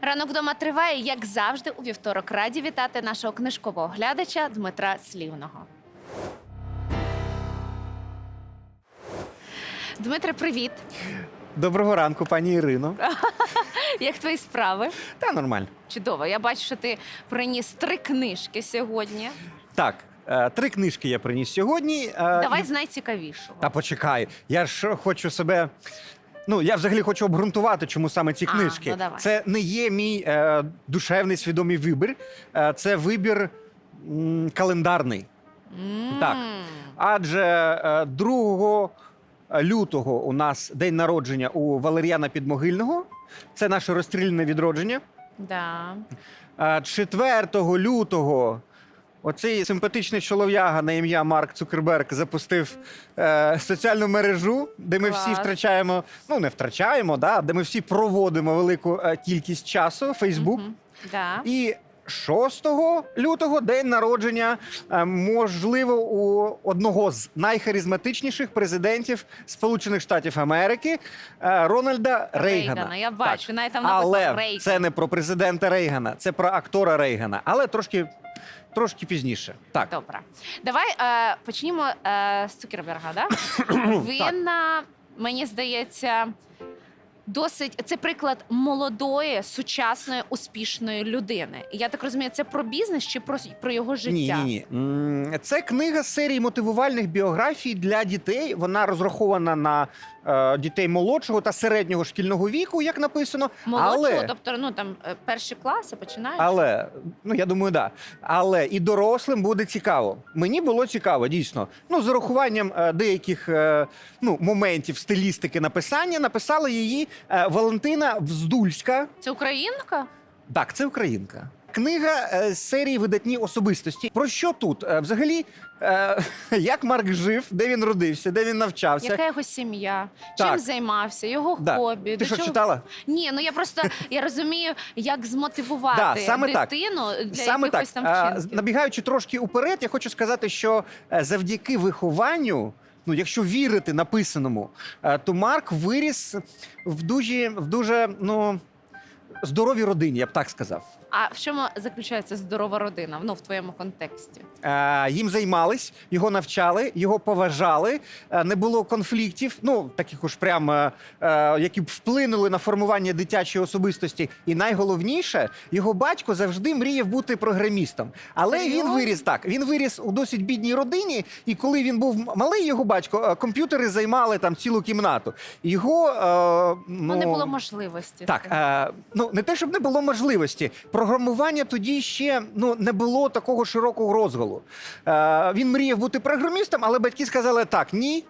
Ранок вдома триває, як завжди, у вівторок. Раді вітати нашого книжкового глядача Дмитра Слівного. Дмитре, привіт! Доброго ранку, пані Ірино. Як твої справи? Та нормально. Чудово. Я бачу, що ти приніс три книжки сьогодні. Так, е, три книжки я приніс сьогодні. е, Давай з найцікавішого. Та почекай. Я ж хочу себе. Ну, я взагалі хочу обґрунтувати, чому саме ці А, книжки. ну давай. Це не є мій е, душевний свідомий вибір, е, це вибір м, календарний. М. так. Адже е, 2 лютого у нас день народження у Валеріана Підмогильного. Це наше розстріляне відродження. Да. А 4 лютого оцей симпатичний чолов'яга на ім'я Марк Цукерберг запустив е, соціальну мережу, де ми всі втрачаємо, ну не втрачаємо, да, де ми всі проводимо велику е, кількість часу, Фейсбук. Мгм. Да. І 6 лютого день народження, е, можливо, у одного з найхаризматичніших президентів Сполучених Штатів Америки е, Рональда Рейгана. Рейгана, я бачу, навіть там написано Але Рейган. це не про президента Рейгана, це про актора Рейгана, але трошки, трошки пізніше. Так. Добре. Давай е, почнімо е, з Цукерберга. Да? Він, е, мені здається, досить це приклад молодої, сучасної, успішної людини. Я так розумію, це про бізнес чи про, про його життя? Ні, ні, ні. Це книга серії мотивувальних біографій для дітей. Вона розрахована на е, дітей молодшого та середнього шкільного віку, як написано. Молодшого, але, тобто, ну там е, перші класи починають. але, ну я думаю, да. Але і дорослим буде цікаво. Мені було цікаво, дійсно. Ну, з урахуванням е, деяких е, ну, моментів стилістики написання, написала її Валентина Вздульська. Це українка? Так, це українка. Книга е, з серії видатні особистості. Про що тут? Е, взагалі, е, як Марк жив, де він родився, де він навчався. Яка його сім'я? Так. Чим займався? Його Да. хобі? Ти що чого- читала? Ні, ну я просто я розумію, як змотивувати Да, саме так. дитину для Саме так. там Е, вчинків. набігаючи трошки уперед, я хочу сказати, що е, завдяки вихованню. Ну, якщо вірити написаному, е, то Марк виріс в дуже, в дуже ну, здоровій родині, я б так сказав. А в чому заключається здорова родина? Ну в твоєму контексті? Е, їм займались, його навчали, його поважали. е, Не було конфліктів, ну таких уж прям, е, е, які б вплинули на формування дитячої особистості. І найголовніше, його батько завжди мріяв бути програмістом. Але він Серйозно? виріс так. Він виріс у досить бідній родині, і коли він був м- малий, його батько, е, комп'ютери займали там цілу кімнату. Його е, Ну, не було можливості. так, е, ну не те, щоб не було можливості. Програмування тоді ще ну не було такого широкого розголу. Е, він мріяв бути програмістом, але батьки сказали: так, ні.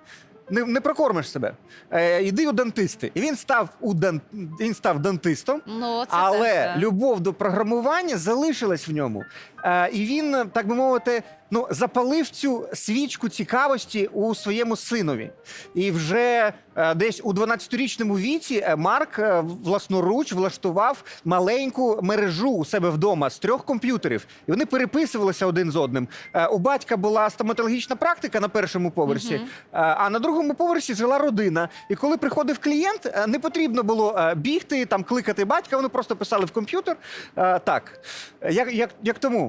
Не, не прокормиш себе. Е, іди у дантисти. І він став у дан... він став дантистом, Ну, це але теж, да. любов до програмування залишилась в ньому. Е, і він, так би мовити, ну запалив цю свічку цікавості у своєму синові. І вже е, десь у 12-річному віці е, Марк власноруч влаштував маленьку мережу у себе вдома з трьох комп'ютерів, і вони переписувалися один з одним. У батька була стоматологічна практика на першому поверсі, е, а на другому поверсі жила родина. І коли приходив клієнт, не потрібно було бігти, там кликати батька, вони просто писали в комп'ютер. Так, як, як, як тому,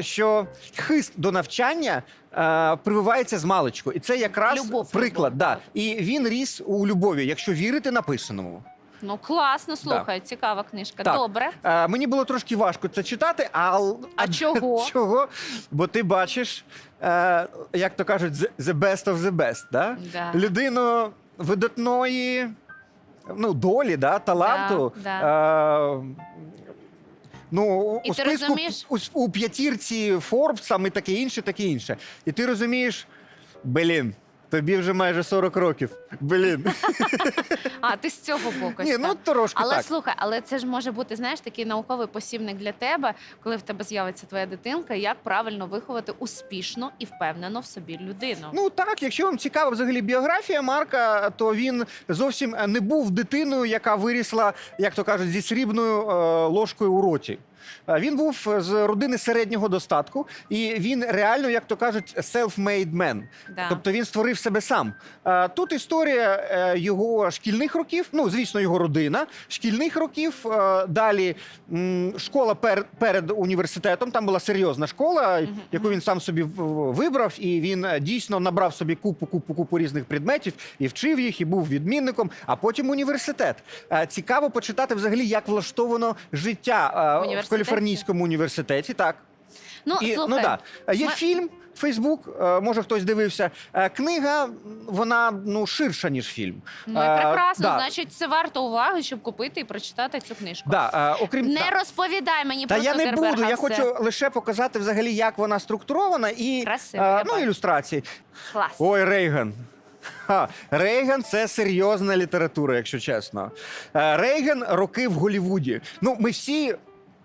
що хист до навчання. е, Прививається з маличку, і це якраз Любов, приклад. любов, да. І він ріс у любові, якщо вірити написаному. Ну класно, слухай, цікава книжка. Так. Добре. Е, мені було трошки важко це читати, а, А чого? чого? Бо ти бачиш, е, як то кажуть, the- the best of the best. Да? Да. Людину видатної ну, долі, да, таланту. Да, Е, Ну, І у ти списку розумієш- у, у п'ятірці Форбса, і таке інше, таке інше. І ти розумієш, блін, тобі вже майже 40 років. Блін. А ти з цього боку. Ні, ну трошки Але так. слухай, але це ж може бути знаєш такий науковий посібник для тебе, коли в тебе з'явиться твоя дитинка, як правильно виховати успішну і впевнену в собі людину. Ну так, якщо вам цікава взагалі біографія Марка, то він зовсім не був дитиною, яка вирісла, як то кажуть, зі срібною е, ложкою у роті. Е, Він був з родини середнього достатку, і він реально, як то кажуть, self-made man. Да. Тобто він створив себе сам. Е, Тут історія е, його шкільних років, ну звісно, його родина, шкільних років. е, Далі школа пер, перед університетом. Там була серйозна школа, яку він сам собі вибрав, і він е, дійсно набрав собі купу, купу, купу різних предметів і вчив їх, і був відмінником. А потім університет. Е, Цікаво почитати взагалі, як влаштовано життя е, в? Каліфорнійському університеті. Так. Ну, І, слухай, ну да. Є ми- фільм, Фейсбук, е, може хтось дивився. Е, Книга, вона ну ширша, ніж фільм. ну, Е, прекрасно, да, значить, це варто уваги, щоб купити і прочитати цю книжку. Да, е, окрім Не та, розповідай мені та про я не Цукерберга буду. Я все. хочу лише показати взагалі, як вона структурована і Красиво, е, я ну, бачу. ілюстрації. Клас. Ой, Рейган. Ха, Рейган це серйозна література, якщо чесно. Е, Рейган роки в Голлівуді. Ну, ми всі.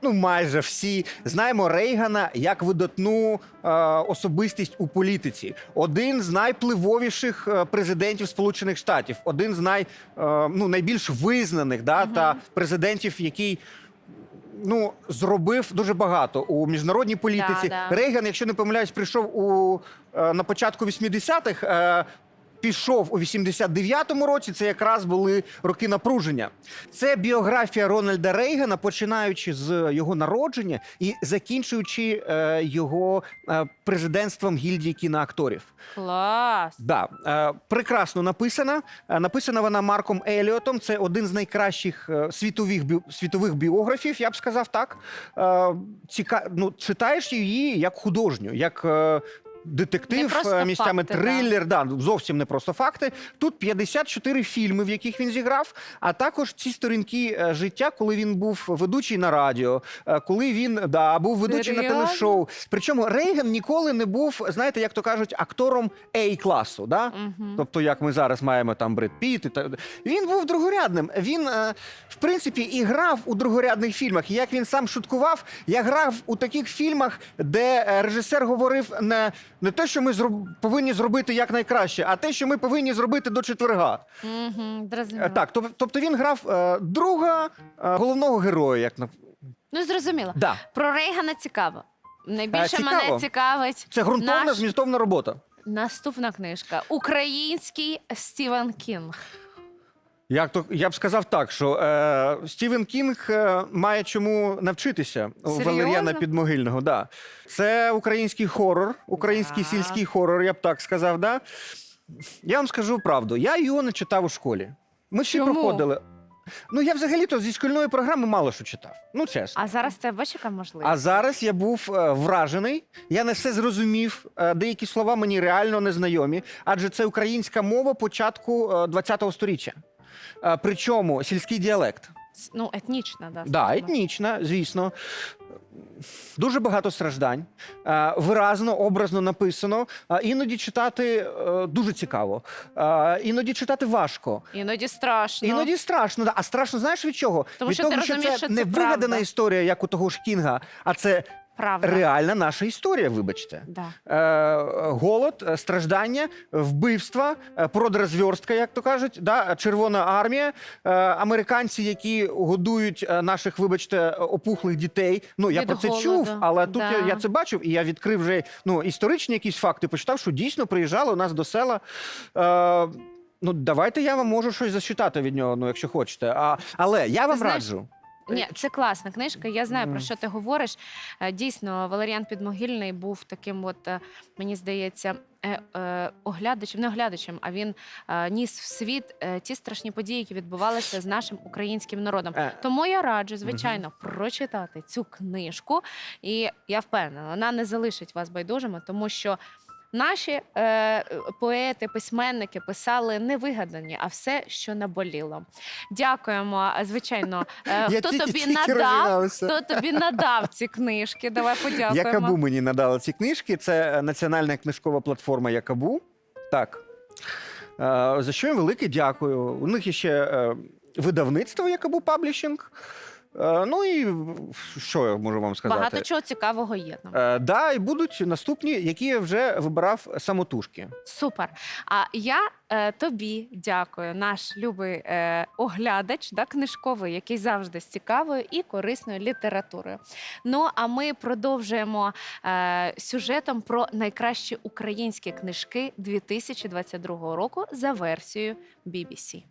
Ну, майже всі знаємо Рейгана як видатну е, особистість у політиці. Один з найпливовіших е, президентів Сполучених Штатів, один з най, е, ну, найбільш визнаних да, та президентів, який ну, зробив дуже багато у міжнародній політиці. да. Рейган, якщо не помиляюсь, прийшов у е, на початку 80-х. Пішов у 89-му році. Це якраз були роки напруження. Це біографія Рональда Рейгана, починаючи з його народження і закінчуючи е, його е, президентством гільдії кіноакторів. Клас. Да, е, прекрасно написана. Е, написана вона Марком Еліотом. Це один з найкращих е, світових бі... світових біографів, я б сказав так. Е, ціка... ну, читаєш її як художню, як. Е... Детектив, е, місцями факти, да. трилер, да. зовсім не просто факти. Тут 54 фільми, в яких він зіграв, а також ці сторінки е, життя, коли він був ведучий на радіо, е, коли він да, був ведучий на телешоу. Причому Рейган ніколи не був, знаєте, як то кажуть, актором A-класу. Да? Мгм. Тобто, як ми зараз маємо там Бред Піт, і та він був другорядним. Він, в принципі, і грав у другорядних фільмах. І Як він сам шуткував, я грав у таких фільмах, де режисер говорив не, не те, що ми зроб... повинні зробити якнайкраще, а те, що ми повинні зробити до четверга. Мгм, Е, зрозуміло. Так, тоб- тобто він грав е, друга е, головного героя. Як на Ну, зрозуміло. да. Про Рейгана цікаво. Найбільше Е, цікаво. мене цікавить це ґрунтовна наш... змістовна робота. наступна книжка. Український Стівен Кінг. Як то я б сказав так, що е, Стівен Кінг е, має чому навчитися у Серйозно? Валеріана Підмогильного. Да. Це український хорор, український Так. сільський хорор, я б так сказав. Да? Я вам скажу правду, я його не читав у школі. Ми всі Чому? проходили. Ну, я взагалі-то зі шкільної програми мало що читав. Ну, чесно. А зараз це бачиш, яка можливість? А зараз я був е, вражений. Я не все зрозумів. Е, деякі слова мені реально незнайомі, адже це українська мова початку е, ХХ століття. Е, причому сільський діалект. С- Ну, етнічна, да. Да, скажімо. етнічна, звісно. Дуже багато страждань, е, виразно, образно написано. Е, Іноді читати е, дуже цікаво, Е, іноді читати важко. Іноді страшно. Іноді страшно, да. а страшно знаєш від чого? Тому від що того, ти що розумієш, це що не вигадана правда. історія, як у того ж Кінга, а це Правда. реальна наша історія, вибачте. Да. Е, голод, е, страждання, вбивства, е, продразверстка, як то кажуть, да? Червона армія, е, американці, які годують е, наших, вибачте, опухлих дітей. Ну я Від про це голоду, чув, але тут да. я, я це бачив, і я відкрив вже ну, історичні якісь факти. Почитав, що дійсно приїжджали у нас до села. Е, Ну, давайте я вам можу щось зачитати від нього, ну, якщо хочете. А, але я вам знаєш, раджу. Ні, це класна книжка. Я знаю про що ти говориш. Е, Дійсно, Валеріан Підмогильний був таким, от е, мені здається, е, е, оглядачем, не оглядачем, а він е, ніс в світ е, ті страшні події, які відбувалися з нашим українським народом. Е, Тому я раджу, звичайно, прочитати цю книжку, і я впевнена, вона не залишить вас байдужими, тому що. Наші е, поети, письменники писали не вигадані, а все, що наболіло. Дякуємо. Звичайно, е, Я хто тільки- тобі тільки надав, хто тобі надав ці книжки? Давай подякуємо. Якабу мені надала ці книжки. Це е, національна книжкова платформа Якабу. Так. Е, За що їм велике дякую. У них є ще е, видавництво Якабу Паблішинг. Е, ну і що я можу вам сказати? Багато чого цікавого є там. Е, да, і будуть наступні, які я вже вибирав самотужки. Супер. А я е, тобі дякую, наш любий е, оглядач, да, книжковий, який завжди з цікавою і корисною літературою. Ну а ми продовжуємо е, сюжетом про найкращі українські книжки 2022 року за версією BBC.